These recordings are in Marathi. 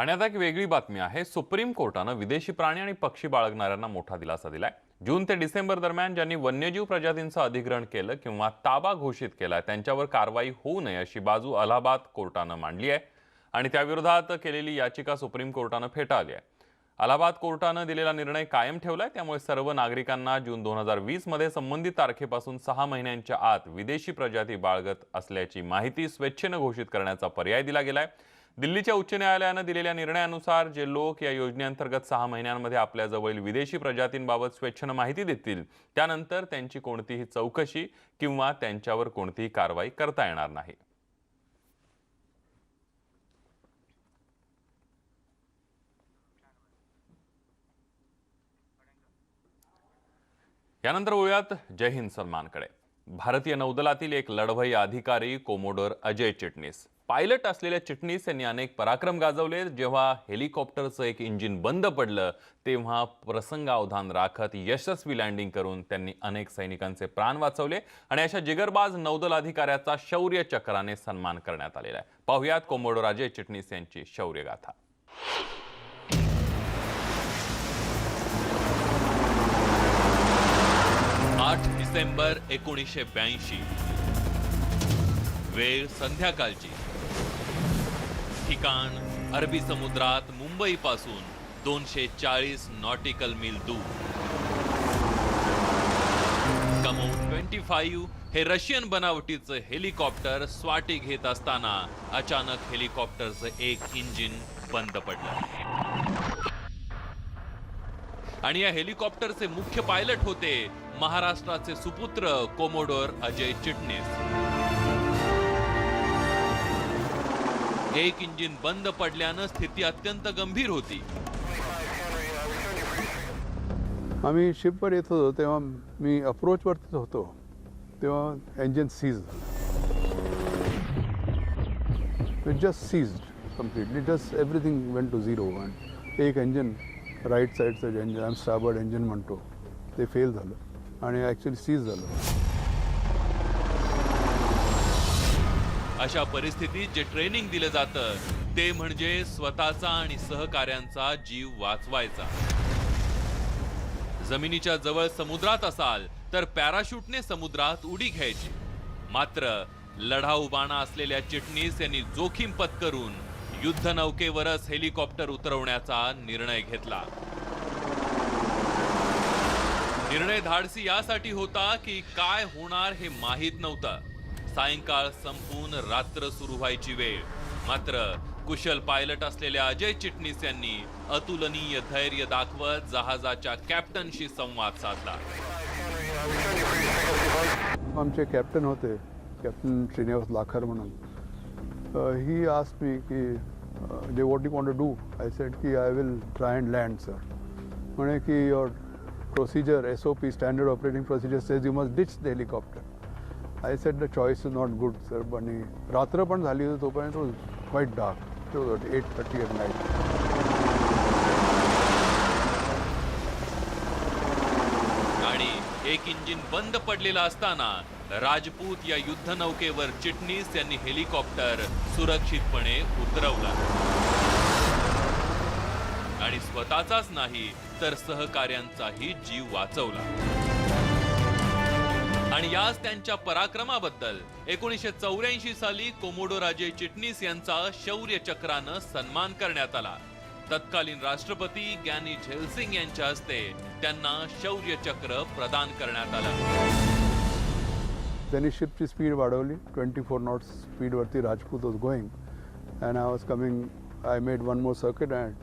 आणि आता एक वेगळी बातमी आहे. सुप्रीम कोर्टानं विदेशी प्राणी आणि पक्षी बाळगणाऱ्यांना मोठा दिलासा दिलाय. जून ते डिसेंबर दरम्यान ज्यांनी वन्यजीव प्रजातींचं अधिग्रहण केलं किंवा ताबा घोषित केलाय त्यांच्यावर कारवाई होऊ नये अशी बाजू अलाहाबाद कोर्टानं मांडली आहे आणि त्याविरोधात केलेली याचिका सुप्रीम कोर्टानं फेटाळली आहे. अलाहाबाद कोर्टानं दिलेला निर्णय कायम ठेवलाय त्यामुळे सर्व नागरिकांना जून दोन हजार वीसमध्ये संबंधित तारखेपासून सहा महिन्यांच्या आत विदेशी प्रजाती बाळगत असल्याची माहिती स्वेच्छेनं घोषित करण्याचा पर्याय दिला गेलाय. दिल्लीच्या उच्च न्यायालयानं दिलेल्या निर्णयानुसार जे लोक या योजनेअंतर्गत सहा महिन्यांमध्ये आपल्या जवळील विदेशी प्रजातींबाबत स्वेच्छेनं माहिती देतील त्यानंतर त्यांची कोणतीही चौकशी किंवा त्यांच्यावर कोणतीही कारवाई करता येणार नाही. यानंतर वळूयात जय हिंद सन्मानकडे. भारतीय नौदलातील एक लढवई अधिकारी कोमोडोर अजय चिटणीस. पायलट असलेल्या चिटणीस यांनी अनेक पराक्रम गाजवले जेव्हा हेलिकॉप्टरचं एक इंजिन बंद पडलं तेव्हा प्रसंगावधान राखत यशस्वी लँडिंग करून त्यांनी अनेक सैनिकांचे प्राण वाचवले आणि अशा जिगरबाज नौदल अधिकाऱ्याचा शौर्य चक्राने सन्मान करण्यात आलेला आहे. पाहुयात कोमोडोर राजे चिटणीस यांची शौर्यगाथा. आठ डिसेंबर एकोणीसशे ब्याऐंशी. वेळ संध्याकाळची. ठिकाण अरबी समुद्रात मुंबई पासून दोनशे चाळीस नॉटिकल मिल दूर. कमो ट्वेंटी फाईव्ह हे रशियन बनावटीचं हेलिकॉप्टर स्वाटी घेत असताना अचानक हेलिकॉप्टरचं एक इंजिन बंद पडलं. आणि या हेलिकॉप्टरचे मुख्य पायलट होते महाराष्ट्राचे सुपुत्र कोमोडोर अजय चिटणीस. एक इंजिन बंद पडल्यानं स्थिती अत्यंत गंभीर होती. आम्ही शिपवर येत होतो तेव्हा मी अप्रोचवरतीच होतो तेव्हा engine seize just seized completely just everything went to zero one एक इंजिन राईट साईडचं जे इंजिन आम्ही स्टाबर्ड इंजिन म्हणतो ते फेल झालं आणि ॲक्च्युली सीज झालं. अशा परिस्थितीत जे ट्रेनिंग दिलं जातं ते म्हणजे स्वतःचा आणि सहकाऱ्यांचा जीव वाचवायचा. जमिनीच्या जवळ समुद्रात असाल तर पॅराशूटने समुद्रात उडी घ्यायची. मात्र लढाऊ बाणा असलेल्या चिटणीस यांनी जोखीम पत्करून युद्धनौकेवरच हेलिकॉप्टर उतरवण्याचा निर्णय घेतला. निर्णय धाडसी यासाठी होता की काय होणार हे माहीत नव्हतं. सायंकाळ संपून रात्र सुरू व्हायची वेळ. मात्र कुशल पायलट असलेल्या अजय चिटणीस यांनी अतुलनीय धैर्य दाखवत जहाजाच्या कॅप्टनशी संवाद साधला. आमचे कॅप्टन होते कॅप्टन श्रीनिवास लाखर म्हणून. ही आस्ट मी की दे what you want to do I said की I will try and land sir म्हणे की your procedure S O P standard operating procedure says you must ditch the helicopter I said the choice is not good sir आणि रात्र पण झाली होती तोपर्यंत quite dark eight thirty at night आणि एक इंजिन बंद पडलेला असताना राजपूत या युद्धनौकेवर चिटणीस यांनी हेलिकॉप्टर सुरक्षितपणे उतरवला. आणि स्वतःचाच नाही तर सहकार्यांचाही जीव वाचवला. आणि याच त्यांच्या पराक्रमाबद्दल. एकोणीसशे चौऱ्याऐंशी साली कोमोडो राजे चिटणीस यांचा शौर्य चक्रानं सन्मान करण्यात आला. तत्कालीन राष्ट्रपती ग्यानी झेलसिंग यांच्या हस्ते त्यांना शौर्य चक्र प्रदान करण्यात आलं. त्यांनी शिपची स्पीड वाढवली. Twenty four knot स्पीडवरती Rajput was going and I was coming I made one more circuit and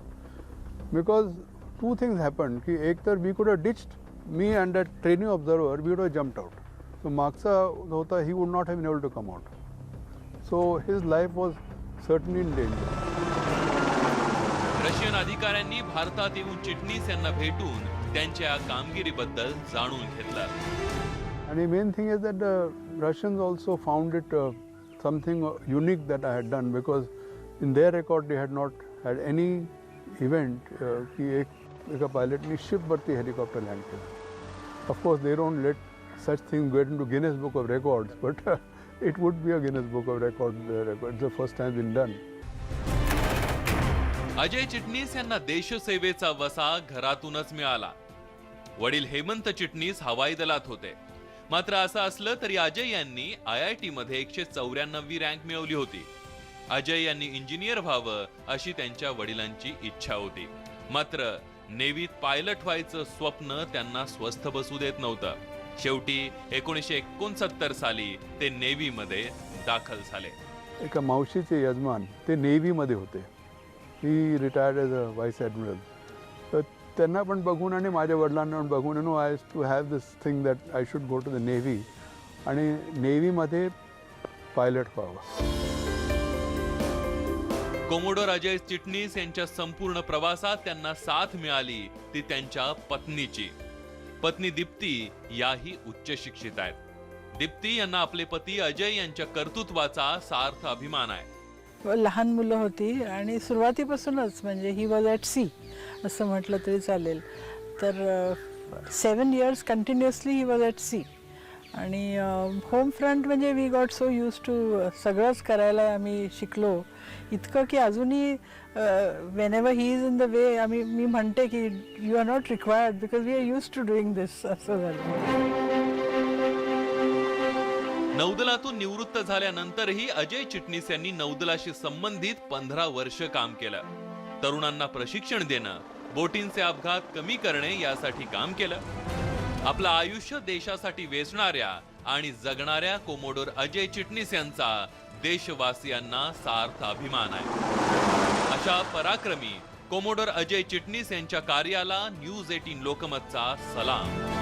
because two things happen की एक तर we could a ditched me and that training observer we would jumped out so मागचा जो होता ही would not have able to come out so his life was certain in danger Russian अधिकाऱ्यांनी भारतात येऊन चिटणीस यांना भेटून त्यांच्या कामगिरीबद्दल जाणून घेतलं And the main thing is that the Russians also found it uh, something uh, unique that I had done because in their record they had not had any event uh, कि एक एका पायलटनी शिपवरती हेलिकॉप्टर लँड केलं of course they don't let Such thing get into Guinness Book of Records, but uh, it would be a Guinness Book of Records. Uh. It's the first time been done. Ajay Chitnis यांना देशसेवेचा वसा घरातूनच मिळाला वडील हेमंत चिटणीस हवाई दलात होते मात्र असं असलं तरी अजय यांनी आय आय टी मध्ये एकशे चौऱ्याण्णवी रँक मिळवली होती अजय यांनी इंजिनियर व्हावं अशी त्यांच्या वडिलांची इच्छा होती मात्र नेव्हीत पायलट व्हायचं स्वप्न त्यांना स्वस्थ बसू देत नव्हतं शेवटी एकोणीसशे एकोणसत्तर साली ते नेव्ही मध्ये दाखल झाले. एका मावशीचे यजमान ते नेव्हीमध्ये होते. He retired as a vice admiral तर त्यांना पण बघून आणि माझ्या वडिलांना पण बघून no I too have this thing that I should go to the navy आणि नेव्हीमध्ये पायलट व्हावं. कोमोडोर अजय चिटणीस यांच्या संपूर्ण प्रवासात त्यांना साथ मिळाली ती त्यांच्या पत्नीची. पत्नी दीप्ती याही उच्च शिक्षित आहेत. दीप्ती यांना आपले पती अजय यांच्या कर्तृत्वाचा सार्थ अभिमान आहे. लहान मुलं होती आणि सुरुवातीपासूनच म्हणजे ही वॉज ॲट सी असं म्हटलं तरी चालेल. तर seven years continuously he was at sea आणि होम फ्रंट म्हणजे we got so used to सगळंच करायला आम्ही शिकलो. इतकं की अजूनही whenever he is in the way आम्ही मी म्हणते की you are not required because we are used to doing this असं झालं. नौदलातून निवृत्त झाल्यानंतरही अजय चिटणीस यांनी नौदलाशी संबंधित पंधरा वर्ष काम केलं. तरुणांना प्रशिक्षण देणं बोटींचे अपघात कमी करणे यासाठी काम केलं. आपलं आयुष्य देशासाठी वेचणाऱ्या आणि जगणाऱ्या कोमोडोर अजय चिटणीस यांचा देशवासियांना सार्थ अभिमान आहे. अशा पराक्रमी कोमोडोर अजय चिटणीस यांच्या कार्याला न्यूज एटीन लोकमतचा सलाम.